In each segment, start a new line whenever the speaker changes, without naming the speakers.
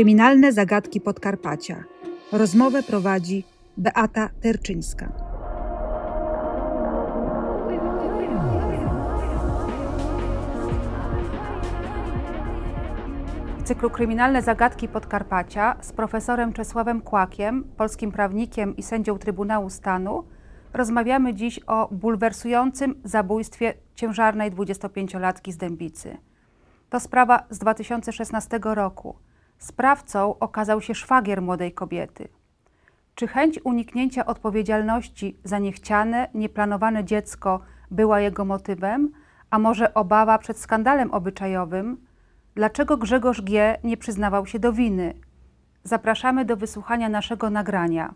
Kryminalne zagadki Podkarpacia. Rozmowę prowadzi Beata Terczyńska. W cyklu Kryminalne zagadki Podkarpacia z profesorem Czesławem Kłakiem, polskim prawnikiem i sędzią Trybunału Stanu, rozmawiamy dziś o bulwersującym zabójstwie ciężarnej 25-latki z Dębicy. To sprawa z 2016 roku. Sprawcą okazał się szwagier młodej kobiety. Czy chęć uniknięcia odpowiedzialności za niechciane, nieplanowane dziecko była jego motywem, a może obawa przed skandalem obyczajowym? Dlaczego Grzegorz G. nie przyznawał się do winy? Zapraszamy do wysłuchania naszego nagrania,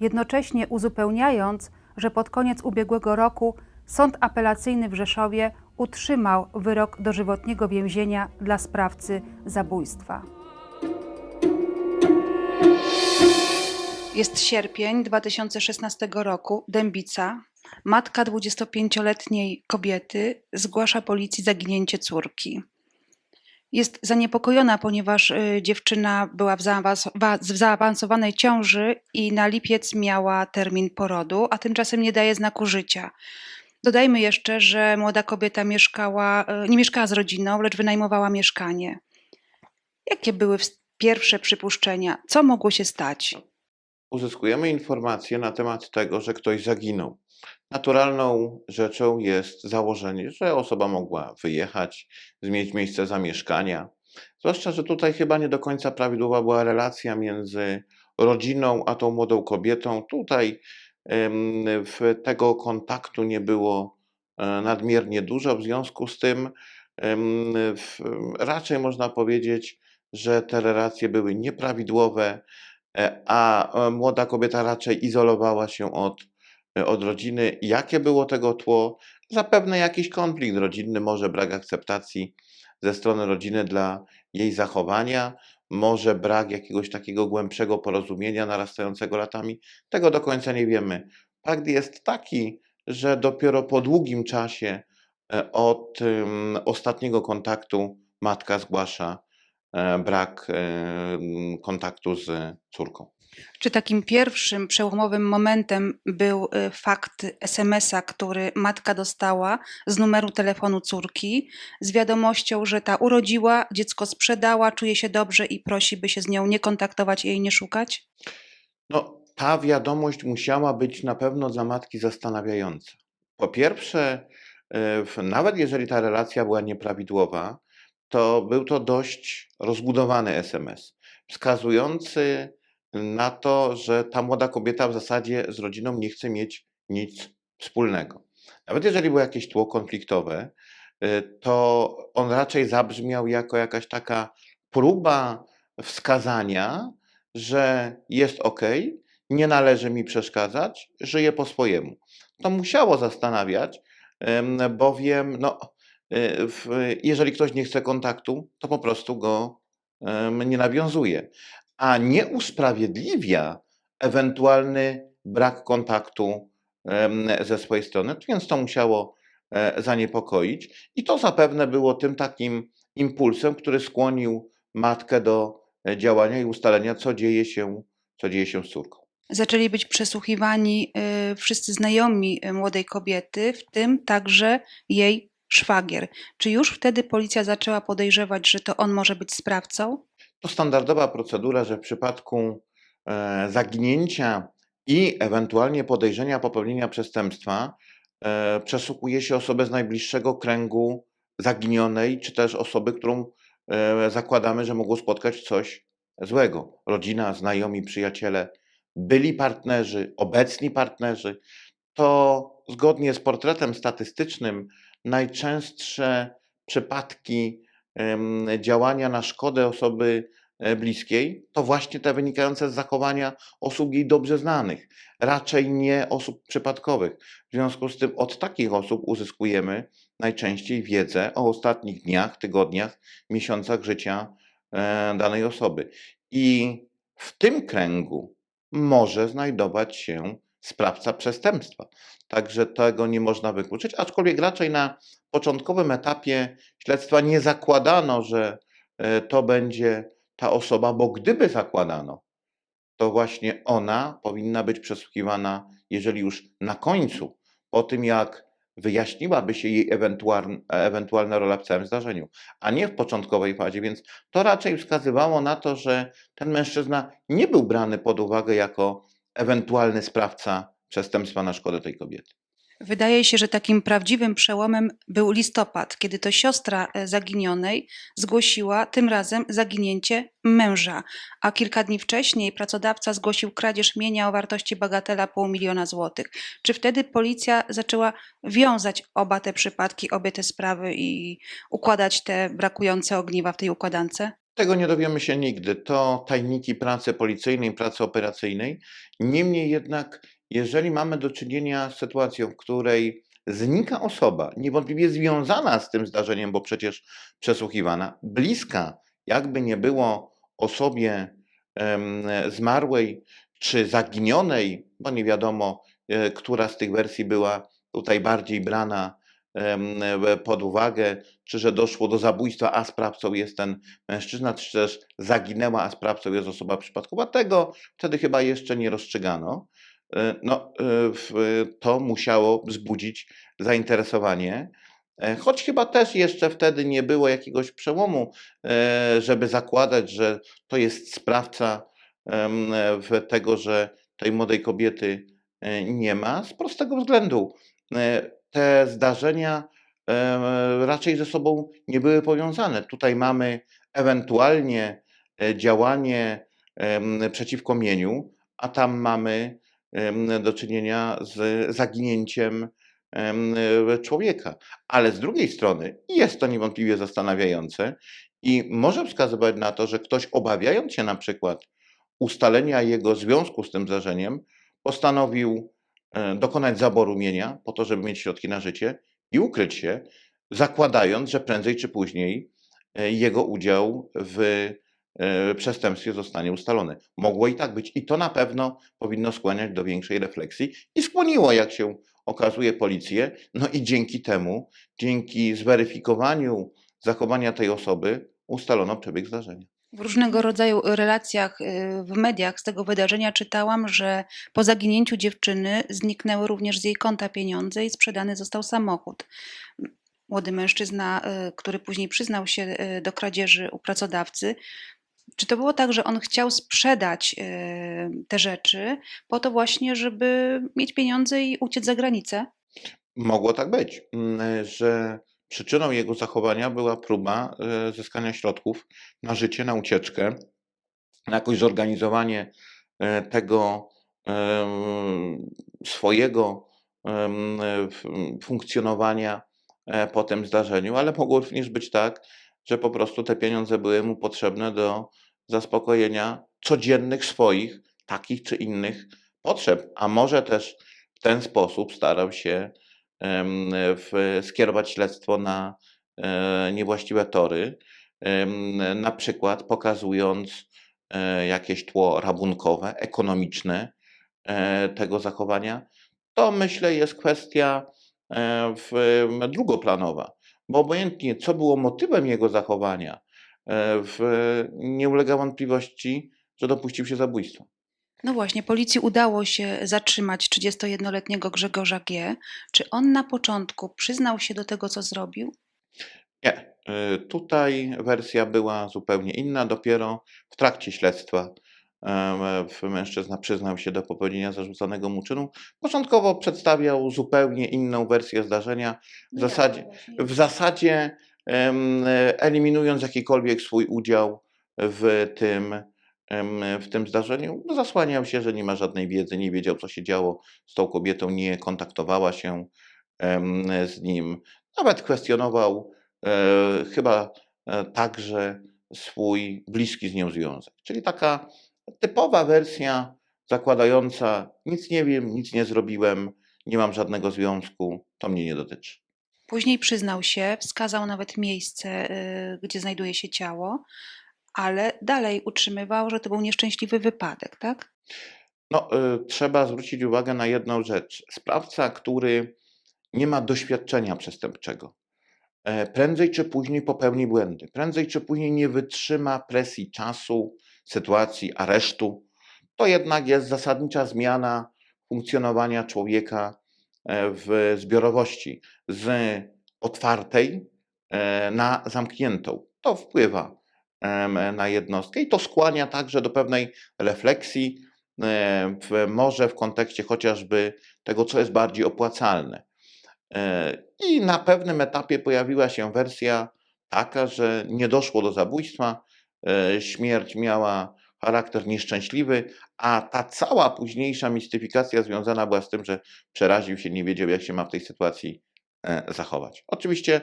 jednocześnie uzupełniając, że pod koniec ubiegłego roku Sąd Apelacyjny w Rzeszowie utrzymał wyrok dożywotniego więzienia dla sprawcy zabójstwa. Jest sierpień 2016 roku. Dębica, matka 25-letniej kobiety, zgłasza policji zaginięcie córki. Jest zaniepokojona, ponieważ y, dziewczyna była w, zaawans- wa- w zaawansowanej ciąży i na lipiec miała termin porodu, a tymczasem nie daje znaku życia. Dodajmy jeszcze, że młoda kobieta mieszkała, y, nie mieszkała z rodziną, lecz wynajmowała mieszkanie. Jakie były ws- pierwsze przypuszczenia? Co mogło się stać?
Uzyskujemy informacje na temat tego, że ktoś zaginął. Naturalną rzeczą jest założenie, że osoba mogła wyjechać, zmienić miejsce zamieszkania. Zwłaszcza, że tutaj chyba nie do końca prawidłowa była relacja między rodziną a tą młodą kobietą. Tutaj w tego kontaktu nie było e, nadmiernie dużo, w związku z tym raczej można powiedzieć, że te relacje były nieprawidłowe, a e, młoda kobieta raczej izolowała się od, e, od rodziny. Jakie było tego tło? Zapewne jakiś konflikt rodzinny, może brak akceptacji ze strony rodziny dla jej zachowania, może brak jakiegoś takiego głębszego porozumienia narastającego latami. Tego do końca nie wiemy. Fakt jest taki, że dopiero po długim czasie e, od em, ostatniego kontaktu matka zgłasza e, brak em, kontaktu z córką.
Czy takim pierwszym przełomowym momentem był y, fakt SMS-a, który matka dostała z numeru telefonu córki z wiadomością, że ta urodziła, dziecko sprzedała, czuje się dobrze i prosi, by się z nią nie kontaktować i jej nie szukać?
No, ta wiadomość musiała być na pewno dla matki zastanawiająca. Po pierwsze, e, nawet jeżeli ta relacja była nieprawidłowa, to był to dość rozbudowany SMS, wskazujący na to, że ta młoda kobieta w zasadzie z rodziną nie chce mieć nic wspólnego. Nawet jeżeli było jakieś tło konfliktowe, e, to on raczej zabrzmiał jako jakaś taka próba wskazania, że jest ok, nie należy mi przeszkadzać, żyję po swojemu. To musiało zastanawiać, em, bowiem no, y, jeżeli ktoś nie chce kontaktu, to po prostu go nie nawiązuje, a nie usprawiedliwia ewentualny brak kontaktu ze swojej strony, więc to musiało e, zaniepokoić i to zapewne było tym takim impulsem, który skłonił matkę do działania i ustalenia, co dzieje się, co dzieje się z córką.
Zaczęli być przesłuchiwani y, wszyscy znajomi y, młodej kobiety, w tym także jej szwagier. Czy już wtedy policja zaczęła podejrzewać, że to on może być sprawcą?
To standardowa procedura, że w przypadku e, zaginięcia i ewentualnie podejrzenia popełnienia przestępstwa e, przesłuchuje się osobę z najbliższego kręgu zaginionej, czy też osoby, którą e, zakładamy, że mogło spotkać coś złego. Rodzina, znajomi, przyjaciele, byli partnerzy, obecni partnerzy. To zgodnie z portretem statystycznym najczęstsze przypadki działania na szkodę osoby e, bliskiej, to właśnie te wynikające z zachowania osób jej dobrze znanych, raczej nie osób przypadkowych. W związku z tym od takich osób uzyskujemy najczęściej wiedzę o ostatnich dniach, tygodniach, miesiącach życia e, danej osoby. I w tym kręgu może znajdować się sprawca przestępstwa. Także tego nie można wykluczyć, aczkolwiek raczej na początkowym etapie śledztwa nie zakładano, że e, to będzie, ta osoba, bo gdyby zakładano, to właśnie ona powinna być przesłuchiwana, jeżeli już na końcu, po tym jak wyjaśniłaby się jej ewentualna, rola w całym zdarzeniu, a nie w początkowej fazie, więc to raczej wskazywało na to, że ten mężczyzna nie był brany pod uwagę jako ewentualny sprawca przestępstwa na szkodę tej kobiety.
Wydaje się, że takim prawdziwym przełomem był listopad, kiedy to siostra e, zaginionej zgłosiła tym razem zaginięcie męża, a kilka dni wcześniej pracodawca zgłosił kradzież mienia o wartości bagatela pół miliona złotych. Czy wtedy policja zaczęła wiązać oba te przypadki, obie te sprawy i układać te brakujące ogniwa w tej układance?
Tego nie dowiemy się nigdy. To tajniki pracy policyjnej, pracy operacyjnej. Niemniej jednak, jeżeli mamy do czynienia z sytuacją, w której znika osoba niewątpliwie związana z tym zdarzeniem, bo przecież przesłuchiwana, bliska, jakby nie było osobie zmarłej czy zaginionej, bo nie wiadomo, e, która z tych wersji była tutaj bardziej brana pod uwagę, czy że doszło do zabójstwa, a sprawcą jest ten mężczyzna, czy też zaginęła, a sprawcą jest osoba przypadkowa. Tego wtedy chyba jeszcze nie rozstrzygano. E, No, e, to musiało wzbudzić zainteresowanie, e, choć chyba też jeszcze wtedy nie było jakiegoś przełomu, żeby zakładać, że to jest sprawca tego, że tej młodej kobiety nie ma, z prostego względu. Te zdarzenia raczej ze sobą nie były powiązane. Tutaj mamy ewentualnie e, działanie przeciwko mieniu, a tam mamy do czynienia z zaginięciem em, człowieka. Ale z drugiej strony jest to niewątpliwie zastanawiające i może wskazywać na to, że ktoś obawiając się na przykład ustalenia jego związku z tym zdarzeniem, postanowił dokonać zaboru mienia po to, żeby mieć środki na życie i ukryć się, zakładając, że prędzej czy później e, jego udział w e, przestępstwie zostanie ustalony. Mogło i tak być. I to na pewno powinno skłaniać do większej refleksji i skłoniło, jak się okazuje, policję. No i dzięki temu, dzięki zweryfikowaniu zachowania tej osoby, ustalono przebieg zdarzenia.
W różnego rodzaju relacjach y, w mediach z tego wydarzenia czytałam, że po zaginięciu dziewczyny zniknęły również z jej konta pieniądze i sprzedany został samochód. Młody mężczyzna, y, który później przyznał się y, do kradzieży u pracodawcy. Czy to było tak, że on chciał sprzedać te rzeczy po to właśnie, żeby mieć pieniądze i uciec za granicę?
Mogło tak być, mm, że przyczyną jego zachowania była próba e, zyskania środków na życie, na ucieczkę, na jakoś zorganizowanie e, tego swojego funkcjonowania e, po tym zdarzeniu, ale mogło również być tak, że po prostu te pieniądze były mu potrzebne do zaspokojenia codziennych swoich, takich czy innych potrzeb, a może też w ten sposób starał się skierować śledztwo na e, niewłaściwe tory, na przykład pokazując e, jakieś tło rabunkowe, ekonomiczne e, tego zachowania, to myślę jest kwestia drugoplanowa, bo obojętnie co było motywem jego zachowania, nie ulega wątpliwości, że dopuścił się zabójstwa.
No właśnie, policji udało się zatrzymać 31-letniego Grzegorza G. Czy on na początku przyznał się do tego, co zrobił?
Nie, y, tutaj wersja była zupełnie inna. Dopiero w trakcie śledztwa w- mężczyzna przyznał się do popełnienia zarzucanego mu czynu. Początkowo przedstawiał zupełnie inną wersję zdarzenia, w zasadzie, w zasadzie em, eliminując jakikolwiek swój udział w tym, w tym zdarzeniu. Zasłaniał się, że nie ma żadnej wiedzy, nie wiedział, co się działo z tą kobietą, nie kontaktowała się z nim. Nawet kwestionował e, chyba e, także swój bliski z nią związek. Czyli taka typowa wersja zakładająca nic nie wiem, nic nie zrobiłem, nie mam żadnego związku, to mnie nie dotyczy.
Później przyznał się, wskazał nawet miejsce, y, gdzie znajduje się ciało, ale dalej utrzymywał, że to był nieszczęśliwy wypadek, tak?
No, y, trzeba zwrócić uwagę na jedną rzecz. Sprawca, który nie ma doświadczenia przestępczego, e, prędzej czy później popełni błędy. Prędzej czy później nie wytrzyma presji czasu, sytuacji, aresztu. To jednak jest zasadnicza zmiana funkcjonowania człowieka e, w zbiorowości z otwartej e, na zamkniętą. To wpływa na jednostkę i to skłania także do pewnej refleksji, e, w, może w kontekście chociażby tego, co jest bardziej opłacalne. E, I na pewnym etapie pojawiła się wersja taka, że nie doszło do zabójstwa, e, śmierć miała charakter nieszczęśliwy, a ta cała późniejsza mistyfikacja związana była z tym, że przeraził się, nie wiedział, jak się ma w tej sytuacji zachować. Oczywiście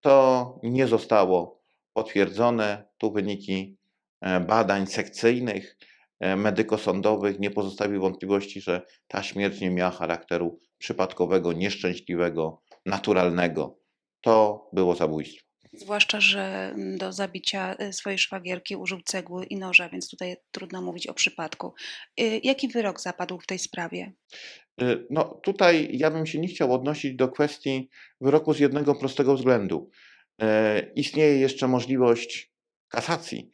to nie zostało potwierdzone. Tu wyniki e, badań sekcyjnych, e, medykosądowych nie pozostawiły wątpliwości, że ta śmierć nie miała charakteru przypadkowego, nieszczęśliwego, naturalnego. To było zabójstwo.
Zwłaszcza, że mm, do zabicia y, swojej szwagierki użył cegły i noża, więc tutaj trudno mówić o przypadku. Jaki wyrok zapadł w tej sprawie?
No, tutaj ja bym się nie chciał odnosić do kwestii wyroku z jednego prostego względu. E, Istnieje jeszcze możliwość kasacji.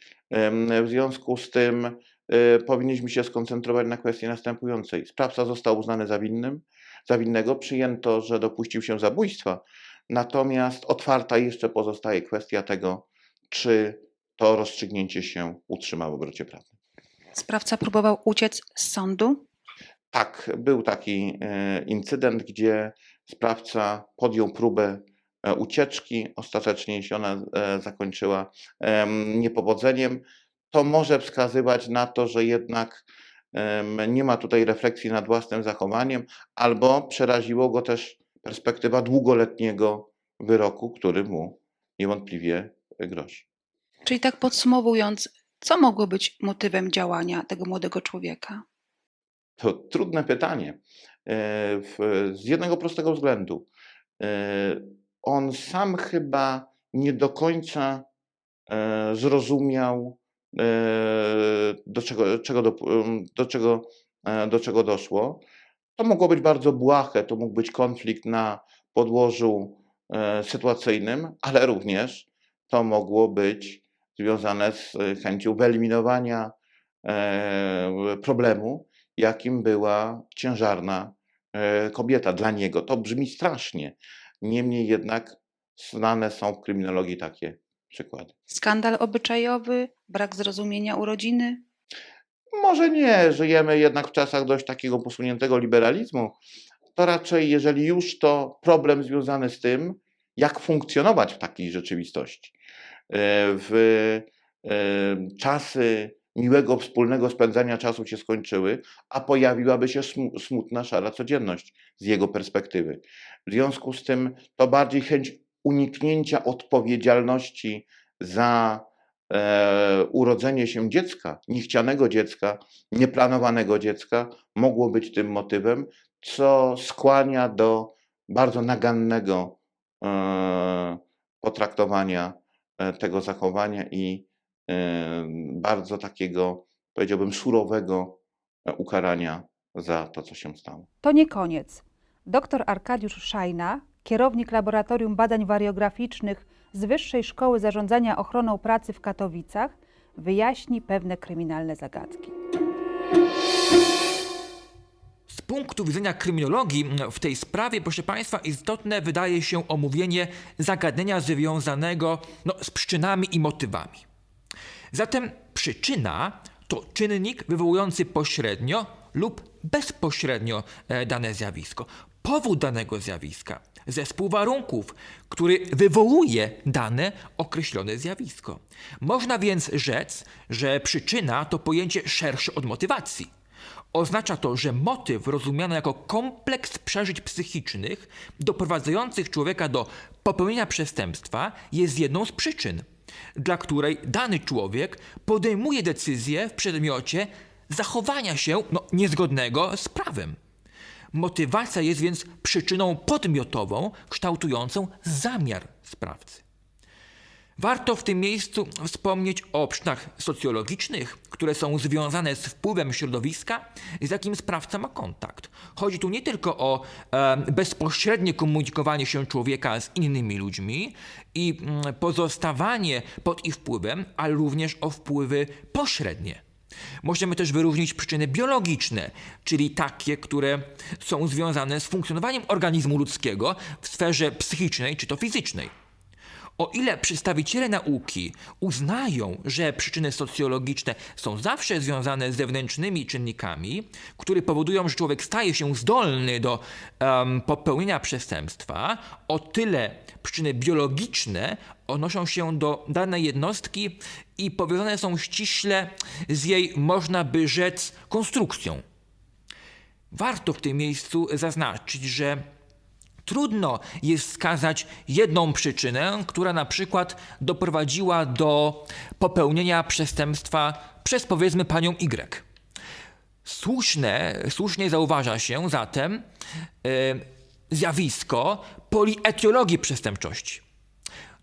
W związku z tym e, powinniśmy się skoncentrować na kwestii następującej. Sprawca został uznany za winnym, za winnego, przyjęto, że dopuścił się zabójstwa, natomiast otwarta jeszcze pozostaje kwestia tego, czy to rozstrzygnięcie się utrzyma w obrocie prawnym.
Sprawca próbował uciec z sądu?
Tak, był taki e, incydent, gdzie sprawca podjął próbę ucieczki. Ostatecznie się ona e, zakończyła em, niepowodzeniem. To może wskazywać na to, że jednak nie ma tutaj refleksji nad własnym zachowaniem, albo przeraziło go też perspektywa długoletniego wyroku, który mu niewątpliwie grozi.
Czyli tak podsumowując, co mogło być motywem działania tego młodego człowieka?
To trudne pytanie. E, Z jednego prostego względu. On sam chyba nie do końca e, zrozumiał, e, do czego, czego, do, do, czego, e, do czego doszło. To mogło być bardzo błahe, to mógł być konflikt na podłożu sytuacyjnym, ale również to mogło być związane z chęcią wyeliminowania problemu, jakim była ciężarna kobieta dla niego. To brzmi strasznie. Niemniej jednak znane są w kryminologii takie przykłady.
Skandal obyczajowy, brak zrozumienia urodziny?
Może nie, żyjemy jednak w czasach dość takiego posuniętego liberalizmu. To raczej, jeżeli już, to problem związany z tym, jak funkcjonować w takiej rzeczywistości. E, W e, czasy miłego wspólnego spędzania czasu się skończyły, a pojawiłaby się smu- smutna, szara codzienność z jego perspektywy. W związku z tym to bardziej chęć uniknięcia odpowiedzialności za e, urodzenie się dziecka, niechcianego dziecka, nieplanowanego dziecka, mogło być tym motywem, co skłania do bardzo nagannego e, potraktowania e, tego zachowania i bardzo takiego, powiedziałbym, surowego e, ukarania za to, co się stało.
To nie koniec. Dr Arkadiusz Szajna, kierownik Laboratorium Badań Wariograficznych z Wyższej Szkoły Zarządzania Ochroną Pracy w Katowicach, wyjaśni pewne kryminalne zagadki.
Z punktu widzenia kryminologii w tej sprawie, proszę Państwa, istotne wydaje się omówienie zagadnienia związanego no, z przyczynami i motywami. Zatem przyczyna to czynnik wywołujący pośrednio lub bezpośrednio e, dane zjawisko. Powód danego zjawiska, zespół warunków, który wywołuje dane określone zjawisko. Można więc rzec, że przyczyna to pojęcie szersze od motywacji. Oznacza to, że motyw rozumiany jako kompleks przeżyć psychicznych doprowadzających człowieka do popełnienia przestępstwa jest jedną z przyczyn, dla której dany człowiek podejmuje decyzję w przedmiocie zachowania się no, niezgodnego z prawem. Motywacja jest więc przyczyną podmiotową kształtującą zamiar sprawcy. Warto w tym miejscu wspomnieć o przyczynach socjologicznych, które są związane z wpływem środowiska, z jakim sprawca ma kontakt. Chodzi tu nie tylko o e, bezpośrednie komunikowanie się człowieka z innymi ludźmi i mm, pozostawanie pod ich wpływem, ale również o wpływy pośrednie. Możemy też wyróżnić przyczyny biologiczne, czyli takie, które są związane z funkcjonowaniem organizmu ludzkiego w sferze psychicznej czy to fizycznej. O ile przedstawiciele nauki uznają, że przyczyny socjologiczne są zawsze związane z zewnętrznymi czynnikami, które powodują, że człowiek staje się zdolny do em, popełnienia przestępstwa, o tyle przyczyny biologiczne odnoszą się do danej jednostki i powiązane są ściśle z jej, można by rzec, konstrukcją. Warto w tym miejscu zaznaczyć, że Trudno jest wskazać jedną przyczynę, która na przykład doprowadziła do popełnienia przestępstwa przez powiedzmy panią Y. Słuszne, słusznie zauważa się zatem e, zjawisko polietiologii przestępczości.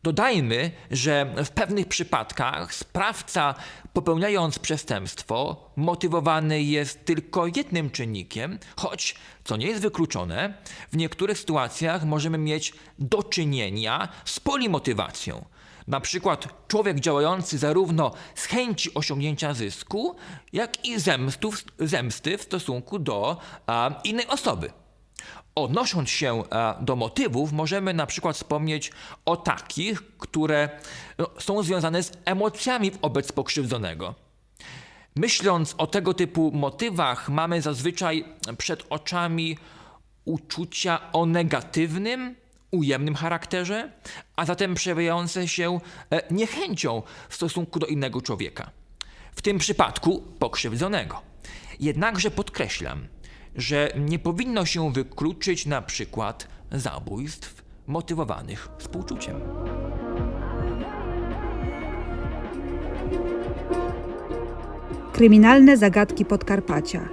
Dodajmy, że w pewnych przypadkach sprawca popełniając przestępstwo motywowany jest tylko jednym czynnikiem, choć, co nie jest wykluczone, w niektórych sytuacjach możemy mieć do czynienia z polimotywacją. Na przykład człowiek działający zarówno z chęci osiągnięcia zysku, jak i zemsty w stosunku do a, innej osoby. Odnosząc się e, do motywów, możemy na przykład wspomnieć o takich, które no, są związane z emocjami wobec pokrzywdzonego. Myśląc o tego typu motywach, mamy zazwyczaj przed oczami uczucia o negatywnym, ujemnym charakterze, a zatem przejawiające się e, niechęcią w stosunku do innego człowieka. W tym przypadku pokrzywdzonego. Jednakże podkreślam, że nie powinno się wykluczyć na przykład zabójstw motywowanych współczuciem.
Kryminalne zagadki Podkarpacia.